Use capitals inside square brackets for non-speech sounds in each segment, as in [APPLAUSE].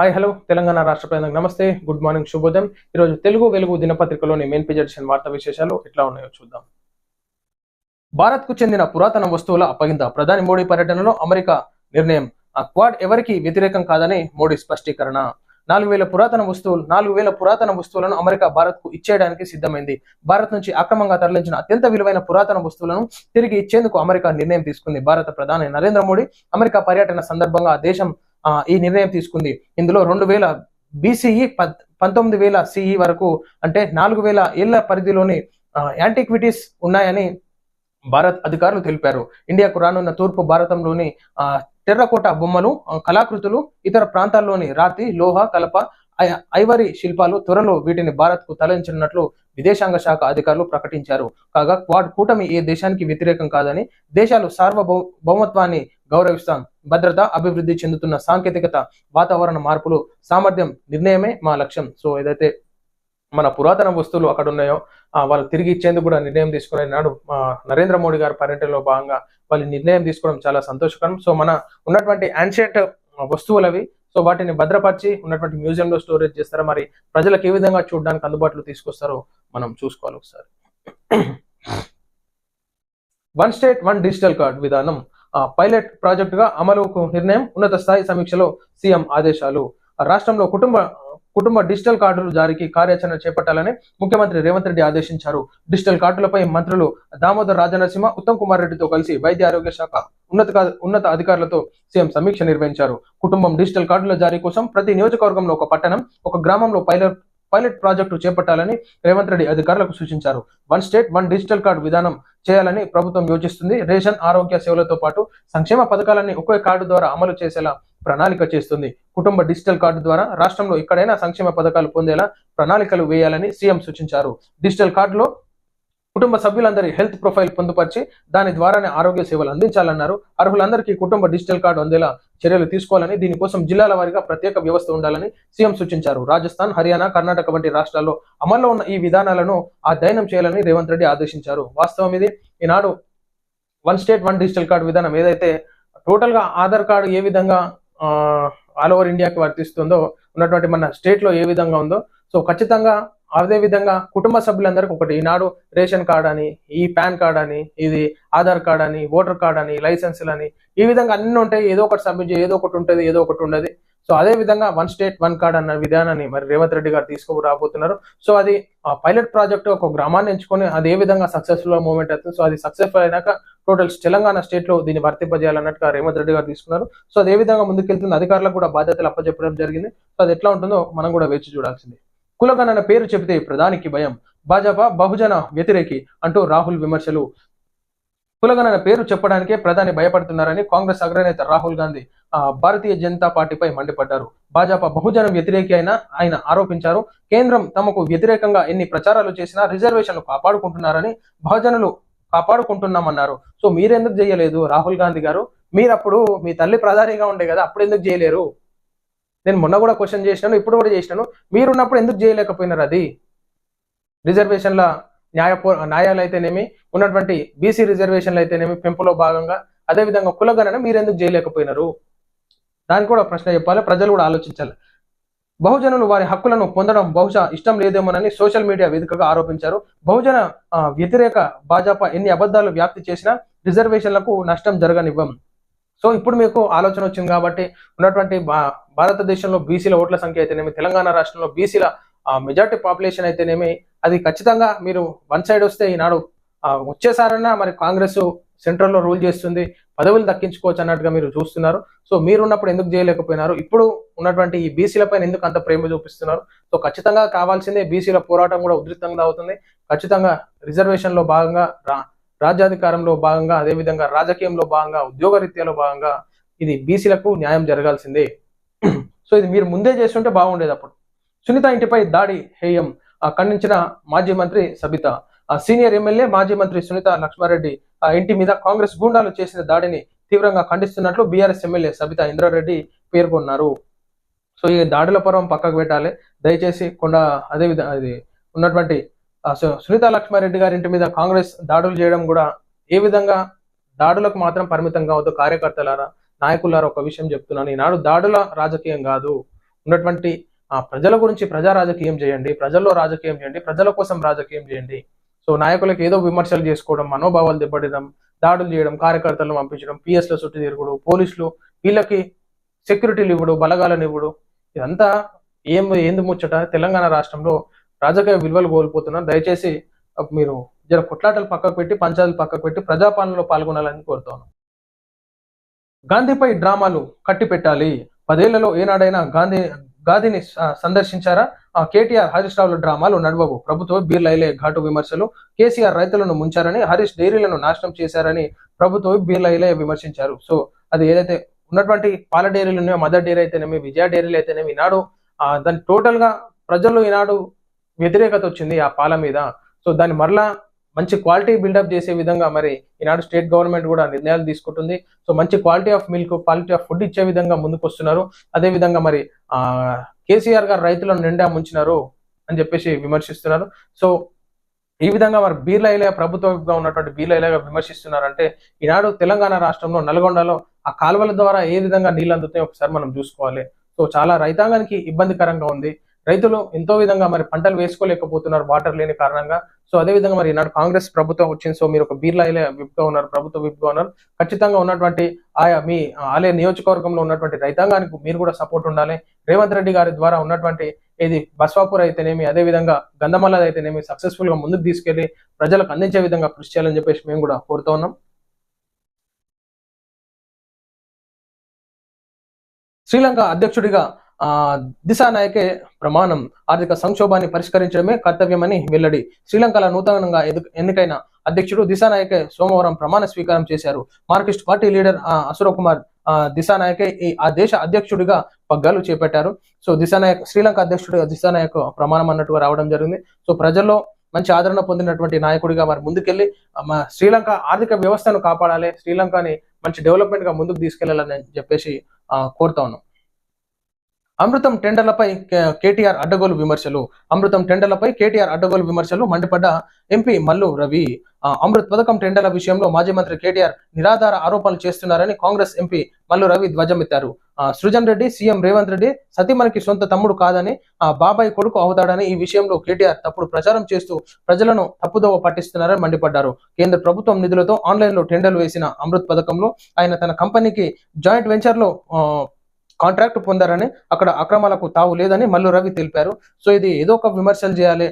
Hi hello Telangana రాష్ట్ర ప్రజలకు నమస్తే. గుడ్ మార్నింగ్ శుభోదయం ఈరోజు తెలుగు వెలుగు దినపత్రికలోని మెయిన్ పేజ్ వార్తా విశేషాలు ఎట్లా ఉన్నాయో చూద్దాం. భారత్కు చెందిన పురాతన వస్తువుల అప్పగింత ప్రధాని మోడీ పర్యటనలో అమెరికా నిర్ణయం. ఆ క్వాడ్ ఎవరికి వ్యతిరేకం కాదని మోడీ స్పష్టీకరణ. నాలుగు వేల పురాతన వస్తువులు నాలుగు వేల పురాతన వస్తువులను అమెరికా భారత్కు ఇచ్చేయడానికి సిద్ధమైంది. భారత్ నుంచి అక్రమంగా తరలించిన అత్యంత విలువైన పురాతన వస్తువులను తిరిగి ఇచ్చేందుకు అమెరికా నిర్ణయం తీసుకుంది. భారత ప్రధాని నరేంద్ర మోడీ అమెరికా పర్యటన సందర్భంగా దేశం ఈ నిర్ణయం తీసుకుంది. ఇందులో రెండు వేల బీసీఈ పంతొమ్మిది వేల సిఈ వరకు అంటే నాలుగు వేల ఏళ్ళ పరిధిలోని యాంటిక్విటీస్ ఉన్నాయని భారత్ అధికారులు తెలిపారు. ఇండియాకు రానున్న తూర్పు భారతంలోని ఆ, టెర్రకోట బొమ్మలు కళాకృతులు ఇతర ప్రాంతాల్లోని రాతి లోహ కలప ఐ- ఐవరీ శిల్పాలు త్వరలో వీటిని భారత్కు తరలించనున్నట్లు విదేశాంగ శాఖ అధికారులు ప్రకటించారు. కాగా క్వాడ్ కూటమి ఏ దేశానికి వ్యతిరేకం కాదని దేశాలు సార్వభౌమత్వాన్ని గౌరవిస్తాం. భద్రత అభివృద్ధి చెందుతున్న సాంకేతికత వాతావరణ మార్పులు సామర్థ్యం నిర్ణయమే మా లక్ష్యం. సో ఏదైతే మన పురాతన వస్తువులు అక్కడ ఉన్నాయో వాళ్ళు తిరిగి ఇచ్చేందుకు కూడా నిర్ణయం తీసుకునే నాడు నరేంద్ర మోడీ గారి పర్యటనలో భాగంగా వాళ్ళు నిర్ణయం తీసుకోవడం చాలా సంతోషకరం. సో మన ఉన్నటువంటి యాన్షియంట్ వస్తువులు అవి సో వాటిని భద్రపరిచి ఉన్నటువంటి మ్యూజియంలో స్టోరేజ్ చేస్తారా? మరి ప్రజలకు ఏ విధంగా చూడడానికి అందుబాటులో తీసుకొస్తారో మనం చూసుకోవాలి ఒకసారి. One state one digital card విధానం. పైలట్ ప్రాజెక్టుగా అమలుకు నిర్ణయం ఉన్నత స్థాయి సమీక్షలో సీఎం ఆదేశాలు. రాష్ట్రంలో కుటుంబ కుటుంబ డిజిటల్ కార్డులు జారీకి కార్యాచరణ చేపట్టాలని ముఖ్యమంత్రి రేవంత్ రెడ్డి ఆదేశించారు. డిజిటల్ కార్డులపై మంత్రులు దామోదర్ రాజనరసింహ ఉత్తమ్ కుమార్ రెడ్డితో కలిసి వైద్య ఆరోగ్య శాఖ ఉన్నత ఉన్నత అధికారులతో సీఎం సమీక్ష నిర్వహించారు. కుటుంబం డిజిటల్ కార్డుల జారీ కోసం ప్రతి నియోజకవర్గంలో ఒక పట్టణం ఒక గ్రామంలో పైలట్ పైలట్ ప్రాజెక్టు చేపట్టాలని రేవంత్ రెడ్డి అధికారులకు సూచించారు. One state one digital card విధానం చేయాలని ప్రభుత్వం యోచిస్తుంది. రేషన్ ఆరోగ్య సేవలతో పాటు సంక్షేమ పథకాలన్నీ ఒకే కార్డు ద్వారా అమలు చేసేలా ప్రణాళిక చేస్తుంది. కుటుంబ డిజిటల్ కార్డు ద్వారా రాష్ట్రంలో ఎక్కడైనా సంక్షేమ పథకాలు పొందేలా ప్రణాళికలు వేయాలని సీఎం సూచించారు. డిజిటల్ కార్డులో కుటుంబ సభ్యులందరి హెల్త్ ప్రొఫైల్ పొందుపరిచి దాని ద్వారానే ఆరోగ్య సేవలు అందించాలన్నారు. అర్హులందరికీ కుటుంబ డిజిటల్ కార్డు అందేలా చర్యలు తీసుకోవాలని దీనికోసం జిల్లాల వారీగా ప్రత్యేక వ్యవస్థ ఉండాలని సీఎం సూచించారు. రాజస్థాన్ హర్యానా కర్ణాటక వంటి రాష్ట్రాల్లో అమల్లో ఉన్న ఈ విధానాలను అధ్యయనం చేయాలని రేవంత్ రెడ్డి ఆదేశించారు. వాస్తవం ఇది. ఈనాడు one state one digital card విధానం ఏదైతే టోటల్గా ఆధార్ కార్డు ఏ విధంగా ఆల్ ఓవర్ ఇండియాకి వర్తిస్తుందో ఉన్నటువంటి మన స్టేట్లో ఏ విధంగా ఉందో సో ఖచ్చితంగా అదే విధంగా కుటుంబ సభ్యులందరికీ ఒకటి. ఈనాడు రేషన్ కార్డ్ అని ఈ పాన్ కార్డ్ అని ఇది ఆధార్ కార్డ్ అని ఓటర్ కార్డ్ అని లైసెన్సులు అని ఈ విధంగా అన్ని ఉంటాయి. ఏదో ఒకటి సబ్మిట్ ఏదో ఒకటి ఉంటుంది ఏదో ఒకటి ఉండదు. సో అదే విధంగా వన్ స్టేట్ వన్ కార్డ్ అన్న విధానాన్ని మరి రేవంత్ రెడ్డి గారు తీసుకురాబోతున్నారు. సో అది పైలట్ ప్రాజెక్ట్ ఒక గ్రామాన్ని ఎంచుకొని అది ఏ విధంగా సక్సెస్ఫుల్ మూవ్మెంట్ అవుతుంది. సో అది సక్సెస్ఫుల్ అయినాక టోటల్ తెలంగాణ స్టేట్లో దీన్ని వర్తింపజేయాలన్నట్టుగా రేవంత్ రెడ్డి గారు తీసుకున్నారు. సో అది ఏ విధంగా ముందుకెళ్తుంది అధికారులకు కూడా బాధ్యతలు అప్పచెప్పడం జరిగింది. సో అది ఎట్లా ఉంటుందో మనం కూడా వేచి చూడాల్సింది. కులగణన పేరు చెబితే ప్రధానికి భయం. భాజపా బహుజన వ్యతిరేకి అంటూ రాహుల్ విమర్శలు. కులగణన పేరు చెప్పడానికే ప్రధాని భయపడుతున్నారని కాంగ్రెస్ అగ్రనేత రాహుల్ గాంధీ ఆ, భారతీయ జనతా పార్టీపై మండిపడ్డారు. భాజపా బహుజన వ్యతిరేకి అయిన ఆయన ఆరోపించారు. కేంద్రం తమకు వ్యతిరేకంగా ఎన్ని ప్రచారాలు చేసినా రిజర్వేషన్లు కాపాడుకుంటున్నారని బహుజనులు కాపాడుకుంటున్నామన్నారు. సో మీరెందుకు చేయలేదు రాహుల్ గాంధీ గారు? మీరప్పుడు మీ తల్లి ప్రధానిగా ఉండే కదా అప్పుడు ఎందుకు చేయలేరు నేను మొన్న కూడా క్వశ్చన్ చేసినాను ఇప్పుడు కూడా చేసినాను. మీరున్నప్పుడు ఎందుకు చేయలేకపోయినారు అది? రిజర్వేషన్ల న్యాయ న్యాయాలు అయితేనేమి ఉన్నటువంటి బీసీ రిజర్వేషన్లు అయితేనేమి పెంపులో భాగంగా అదేవిధంగా కులగణన మీరు ఎందుకు చేయలేకపోయినారు? దానికి కూడా ప్రశ్న చెప్పాలి ప్రజలు కూడా ఆలోచించాలి. బహుజనులు వారి హక్కులను పొందడం బహుశా ఇష్టం లేదేమోనని సోషల్ మీడియా వేదికగా ఆరోపించారు. బహుజన వ్యతిరేక భాజపా ఎన్ని అబద్ధాలు వ్యాప్తి చేసినా రిజర్వేషన్లకు నష్టం జరగనివ్వం. సో ఇప్పుడు మీకు ఆలోచన వచ్చింది కాబట్టి ఉన్నటువంటి భా- భారతదేశంలో బీసీల ఓట్ల సంఖ్య అయితేనేమి తెలంగాణ రాష్ట్రంలో బీసీల మెజార్టీ పాపులేషన్ అయితేనేమి అది ఖచ్చితంగా మీరు వన్ సైడ్ వస్తే ఈనాడు వచ్చేసారన్నా మరి కాంగ్రెస్ సెంట్రల్లో రూల్ చేస్తుంది పదవులు దక్కించుకోవచ్చు అన్నట్టుగా మీరు చూస్తున్నారు. సో మీరున్నప్పుడు ఎందుకు చేయలేకపోయినారు? ఇప్పుడు ఉన్నటువంటి ఈ బీసీల పైన ఎందుకు అంత ప్రేమ చూపిస్తున్నారు? సో ఖచ్చితంగా కావాల్సిందే బీసీల పోరాటం కూడా ఉధృతంగా అవుతుంది. ఖచ్చితంగా రిజర్వేషన్లో భాగంగా రా- రాజ్యాధికారంలో భాగంగా అదేవిధంగా రాజకీయంలో భాగంగా ఉద్యోగరీత్యాలో భాగంగా ఇది బీసీలకు న్యాయం జరగాల్సిందే. [CLEARS THROAT] సో ఇది మీరు ముందే చేస్తుంటే బాగుండేది అప్పుడు. సునీత ఇంటిపై దాడి హేయం ఆ, ఖండించిన మాజీ మంత్రి సబిత. ఆ, సీనియర్ ఎమ్మెల్యే మాజీ మంత్రి సునీత లక్ష్మారెడ్డి ఆ ఇంటి మీద కాంగ్రెస్ గూండాలు చేసిన దాడిని తీవ్రంగా ఖండిస్తున్నట్లు బీఆర్ఎస్ ఎమ్మెల్యే సబిత ఇంద్రారెడ్డి పేర్కొన్నారు. సో ఈ దాడుల పర్వం పక్కకు పెట్టాలి. దయచేసి కొండ అదే విధంగా అది ఉన్నటువంటి సునీత లక్ష్మారెడ్డి గారి ఇంటి మీద కాంగ్రెస్ దాడులు చేయడం కూడా ఏ విధంగా దాడులకు మాత్రం పరిమితం కావద్దు కార్యకర్తలారా నాయకులారా ఒక విషయం చెప్తున్నాను. ఈనాడు దాడుల రాజకీయం కాదు. ఉన్నటువంటి ఆ, ప్రజల గురించి ప్రజా రాజకీయం చేయండి ప్రజల్లో రాజకీయం చేయండి ప్రజల కోసం రాజకీయం చేయండి. సో నాయకులకు ఏదో విమర్శలు చేసుకోవడం మనోభావాలు దెబ్బతినడం దాడులు చేయడం కార్యకర్తలను పంపించడం పిఎస్ల చుట్టూ తిరుగుడు పోలీసులు వీళ్ళకి సెక్యూరిటీలు ఇవ్వడు బలగాలను ఇవ్వడు ఇదంతా ఏం ఏంది ముచ్చట? తెలంగాణ రాష్ట్రంలో రాజకీయ విలువలు కోల్పోతున్నారు. దయచేసి మీరు జర కొట్లాటలు పక్కకు పెట్టి పంచాయతీలు పక్కకు పెట్టి ప్రజాపాలనలో పాల్గొనాలని కోరుతాను గాంధీపై డ్రామాలు కట్టి పెట్టాలి పదేళ్ళలో ఏనాడైనా గాంధీ గాంధీని సందర్శించారా? ఆ, కేటీఆర్ హరీష్ రావుల డ్రామాలు నడవవు. ప్రభుత్వం బీర్లైలే ఘాటు విమర్శలు. కేసీఆర్ రైతులను ముంచారని హరీష్ డైరీలను నాశనం చేశారని ప్రభుత్వం బీర్లైలే విమర్శించారు. సో అది ఏదైతే ఉన్నటువంటి పాల డైరీలు ఉన్నాయో మదర్ డైరీ అయితేనేమి విజయ డైరీలు అయితేనేమి ఈనాడు దాన్ని టోటల్గా ప్రజలు ఈనాడు వ్యతిరేకత వచ్చింది ఆ పాల మీద. సో దాన్ని మరలా మంచి క్వాలిటీ బిల్డప్ చేసే విధంగా మరి ఈనాడు స్టేట్ గవర్నమెంట్ కూడా నిర్ణయాలు తీసుకుంటుంది. సో మంచి quality of milk quality of food ఇచ్చే విధంగా ముందుకు వస్తున్నారు అదే విధంగా మరి కేసీఆర్ గారు రైతులను నిండా ముంచినారు అని చెప్పేసి విమర్శిస్తున్నారు. సో ఈ విధంగా మరి బీర్లైలే ప్రభుత్వంగా ఉన్నటువంటి బీర్లైలేగా విమర్శిస్తున్నారంటే ఈనాడు తెలంగాణ రాష్ట్రంలో నల్గొండలో ఆ కాలువల ద్వారా ఏ విధంగా నీళ్ళు అందుతాయో ఒకసారి మనం చూసుకోవాలి. సో చాలా రైతాంగానికి ఇబ్బందికరంగా ఉంది. రైతులు ఎంతో విధంగా మరి పంటలు వేసుకోలేకపోతున్నారు వాటర్ లేని కారణంగా. సో అదే విధంగా మరి ఈనాడు కాంగ్రెస్ ప్రభుత్వం వచ్చింది. సో మీరు ఒక బీర్లైలే విప్గా ఉన్నారు ప్రభుత్వ విప్గా ఉన్నారు. ఖచ్చితంగా ఉన్నటువంటి ఆయా మీ ఆలయ నియోజకవర్గంలో ఉన్నటువంటి రైతాంగానికి మీరు కూడా సపోర్ట్ ఉండాలి. రేవంత్ రెడ్డి గారి ద్వారా ఉన్నటువంటి ఏది బస్వాపూర్ అయితేనేమి అదే విధంగా గంధమల్ల అయితేనేమి సక్సెస్ఫుల్గా ముందుకు తీసుకెళ్ళి ప్రజలకు అందించే విధంగా కృషి చేయాలని చెప్పేసి మేము కూడా కోరుతా ఉన్నాం. శ్రీలంక అధ్యక్షుడిగా దిశానాయకే ప్రమాణం. ఆర్థిక సంక్షోభాన్ని పరిష్కరించడమే కర్తవ్యమని వెల్లడి. శ్రీలంకలో నూతనంగా ఎన్నికైన అధ్యక్షుడు దిశానాయకే సోమవారం ప్రమాణ స్వీకారం చేశారు. మార్కిస్ట్ పార్టీ లీడర్ ఆ, అశోక్ కుమార్ ఆ, దిశానాయకే ఈ ఆ దేశ అధ్యక్షుడిగా పగ్గాలు చేపట్టారు. సో దిశానాయక్ శ్రీలంక అధ్యక్షుడిగా దిశానాయక్ ప్రమాణం అన్నట్టుగా రావడం జరిగింది. సో ప్రజల్లో మంచి ఆదరణ పొందినటువంటి నాయకుడిగా మరి ముందుకెళ్ళి శ్రీలంక ఆర్థిక వ్యవస్థను కాపాడాలి శ్రీలంకని మంచి డెవలప్మెంట్గా ముందుకు తీసుకెళ్ళాలని చెప్పేసి ఆ, కోరుతా ఉన్నాం. అమృతం టెండర్లపై కేటీఆర్ అడ్డగోలు విమర్శలు. అమృతం టెండర్లపై కేటీఆర్ అడ్డగోలు విమర్శలు. మండిపడ్డ ఎంపీ మల్లు రవి. అమృత్ పథకం టెండర్ల విషయంలో మాజీ మంత్రి కేటీఆర్ నిరాధార ఆరోపణలు చేస్తున్నారని కాంగ్రెస్ ఎంపీ మల్లు రవి ధ్వజమెత్తారు. సృజన్ రెడ్డి సీఎం రేవంత్ రెడ్డి సతీమణికి సొంత తమ్ముడు కాదని ఆ బాబాయ్ కొడుకు అవుతాడని ఈ విషయంలో కేటీఆర్ తప్పుడు ప్రచారం చేస్తూ ప్రజలను తప్పుదోవ పట్టిస్తున్నారని మండిపడ్డారు. కేంద్ర ప్రభుత్వం నిధులతో ఆన్లైన్లో టెండర్లు వేసిన అమృత్ పథకంలో ఆయన తన కంపెనీకి జాయింట్ వెంచర్లో కాంట్రాక్ట్ పొందారని అక్కడ అక్రమాలకు తావు లేదని మల్లు రవి తెలిపారు. సో ఇది ఏదో ఒక విమర్శలు చేయాలి.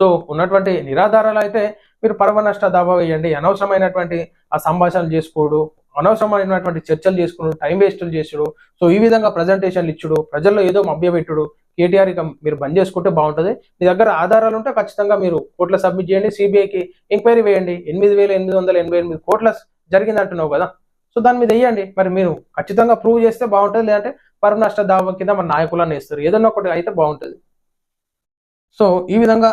సో ఉన్నటువంటి నిరాధారాలు అయితే మీరు పరమనష్ట దావా వేయండి. అనవసరమైనటువంటి ఆ సంభాషణలు చేసుకోడు. అనవసరమైనటువంటి చర్చలు చేసుకుడు టైం వేస్టులు చేసుడు. సో ఈ విధంగా ప్రజెంటేషన్లు ఇచ్చుడు. ప్రజల్లో ఏదో మభ్యపెట్టుడు. కేటీఆర్ ఇక మీరు బంద్ చేసుకుంటే బాగుంటుంది. మీ దగ్గర ఆధారాలు ఉంటే ఖచ్చితంగా మీరు కోర్టులో సబ్మిట్ చేయండి. సిబిఐకి ఎంక్వైరీ వేయండి. ఎనిమిది వేల ఎనిమిది వందల ఎనభై ఎనిమిది కోట్ల జరిగిందంటున్నావు కదా. సో దాని మీద వేయండి. మరి మీరు ఖచ్చితంగా ప్రూవ్ చేస్తే బాగుంటుంది. లేదంటే పరమ నష్ట దావం కింద మన నాయకులను వేస్తారు. ఏదన్నా ఒకటి అయితే బాగుంటుంది. సో ఈ విధంగా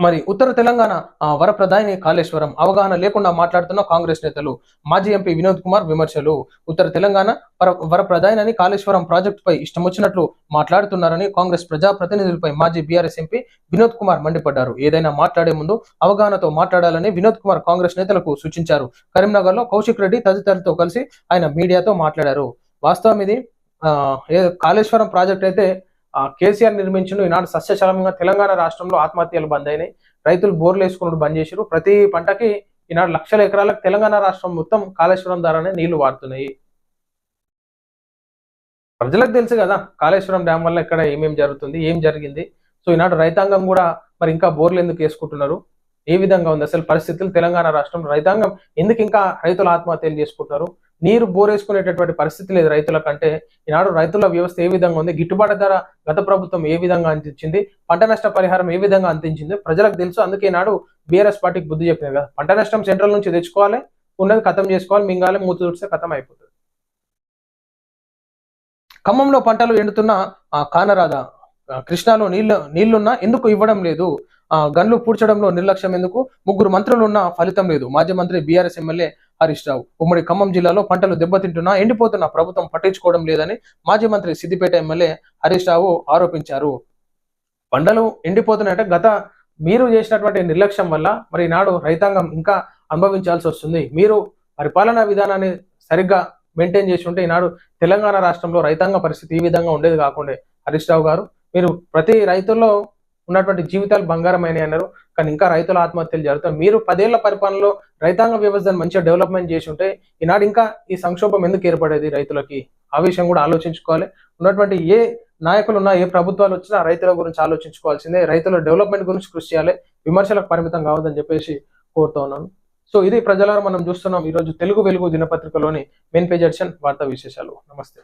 మరి ఉత్తర తెలంగాణ ఆ, వరప్రధాని కాళేశ్వరం అవగాహన లేకుండా మాట్లాడుతున్న కాంగ్రెస్ నేతలు మాజీ ఎంపీ వినోద్ కుమార్ విమర్శలు. ఉత్తర తెలంగాణ వర వరప్రధాని అని కాళేశ్వరం ప్రాజెక్టుపై ఇష్టం వచ్చినట్లు మాట్లాడుతున్నారని కాంగ్రెస్ ప్రజాప్రతినిధులపై మాజీ బీఆర్ఎస్ ఎంపీ వినోద్ కుమార్ మండిపడ్డారు. ఏదైనా మాట్లాడే ముందు అవగాహనతో మాట్లాడాలని వినోద్ కుమార్ కాంగ్రెస్ నేతలకు సూచించారు. కరీంనగర్లో కౌశిక్ రెడ్డి తదితరులతో కలిసి ఆయన మీడియాతో మాట్లాడారు. వాస్తవం ఇది ఆ, ఏ- కాళేశ్వరం ప్రాజెక్ట్ అయితే కేసీఆర్ నిర్మించిన ఈనాడు సస్యశలంగా తెలంగాణ రాష్ట్రంలో ఆత్మహత్యలు బంద్ అయినాయి రైతులు బోర్లు వేసుకున్నట్టు బంద్ చేశారు ప్రతి పంటకి ఈనాడు లక్షల ఎకరాలకు తెలంగాణ రాష్ట్రం మొత్తం కాళేశ్వరం ద్వారానే నీళ్ళు వాడుతున్నాయి ప్రజలకు తెలుసు కదా కాళేశ్వరం డ్యామ్ వల్ల ఇక్కడ ఏమేం జరుగుతుంది ఏం జరిగింది. సో ఈనాడు రైతాంగం కూడా మరి ఇంకా బోర్లు ఎందుకు వేసుకుంటున్నారు? ఏ విధంగా ఉంది? అసలు పరిస్థితులు తెలంగాణ రాష్ట్రంలో రైతాంగం ఎందుకు ఇంకా రైతులు ఆత్మహత్యలు చేసుకుంటున్నారు? నీరు బోరేసుకునేటటువంటి పరిస్థితి లేదు రైతుల కంటే. ఈనాడు రైతుల వ్యవస్థ ఏ విధంగా ఉంది? గిట్టుబాటు ధర గత ప్రభుత్వం ఏ విధంగా అందించింది? పంట నష్ట పరిహారం ఏ విధంగా అందించింది? ప్రజలకు తెలుసు. అందుకే ఈనాడు బీఆర్ఎస్ పార్టీకి బుద్ధి చెప్పినారు కదా. పంట నష్టం సెంట్రల్ నుంచి తెచ్చుకోవాలి. ఉన్నది ఖతం చేసుకోవాలి. మింగాలి. మూత తుడిస్తే ఖతం అయిపోతుంది. ఖమ్మంలో పంటలు ఎండుతున్న ఆ, కృష్ణాలో నీళ్ళు నీళ్ళున్నా ఎందుకు ఇవ్వడం లేదు? గన్లు పూడ్చడంలో నిర్లక్ష్యం ఎందుకు? ముగ్గురు మంత్రులున్నా ఫలితం లేదు. మాజీ మంత్రి బీఆర్ఎస్ ఎమ్మెల్యే హరీష్ రావు. ఉమ్మడి ఖమ్మం జిల్లాలో పంటలు దెబ్బతింటున్నా ఎండిపోతున్న ప్రభుత్వం పట్టించుకోవడం లేదని మాజీ మంత్రి సిద్దిపేట ఎమ్మెల్యే హరీష్ రావు ఆరోపించారు. పంటలు ఎండిపోతున్నాయంటే. గత మీరు చేసినటువంటి నిర్లక్ష్యం వల్ల మరి నాడు రైతాంగం ఇంకా అనుభవించాల్సి వస్తుంది. మీరు పరిపాలనా విధానాన్ని సరిగ్గా మెయింటైన్ చేసి ఉంటే ఈనాడు తెలంగాణ రాష్ట్రంలో రైతాంగ పరిస్థితి ఈ విధంగా ఉండేది కాకుండా. హరీష్ రావు గారు మీరు ప్రతి రైతుల్లో ఉన్నటువంటి జీవితాలు బంగారమైన అన్నారు. కానీ ఇంకా రైతుల ఆత్మహత్యలు జరుగుతాయి. మీరు పదేళ్ళ పరిపాలనలో రైతాంగ వ్యవస్థను మంచిగా డెవలప్మెంట్ చేసి ఉంటే ఈనాడు ఇంకా ఈ సంక్షోభం ఎందుకు ఏర్పడేది రైతులకి? ఆ విషయం కూడా ఆలోచించుకోవాలి. ఉన్నటువంటి ఏ నాయకులు ఉన్నా ఏ ప్రభుత్వాలు వచ్చినా రైతుల గురించి ఆలోచించుకోవాల్సిందే. రైతుల డెవలప్మెంట్ గురించి కృషి చేయాలి. విమర్శలకు పరిమితం కావద్దని చెప్పేసి కోరుతా ఉన్నాను. సో ఇది ప్రజలను మనం చూస్తున్నాం. ఈరోజు తెలుగు వెలుగు దినపత్రికలోని మెయిన్ పేజ్ ఎడిషన్ వార్తా విశేషాలు. నమస్తే.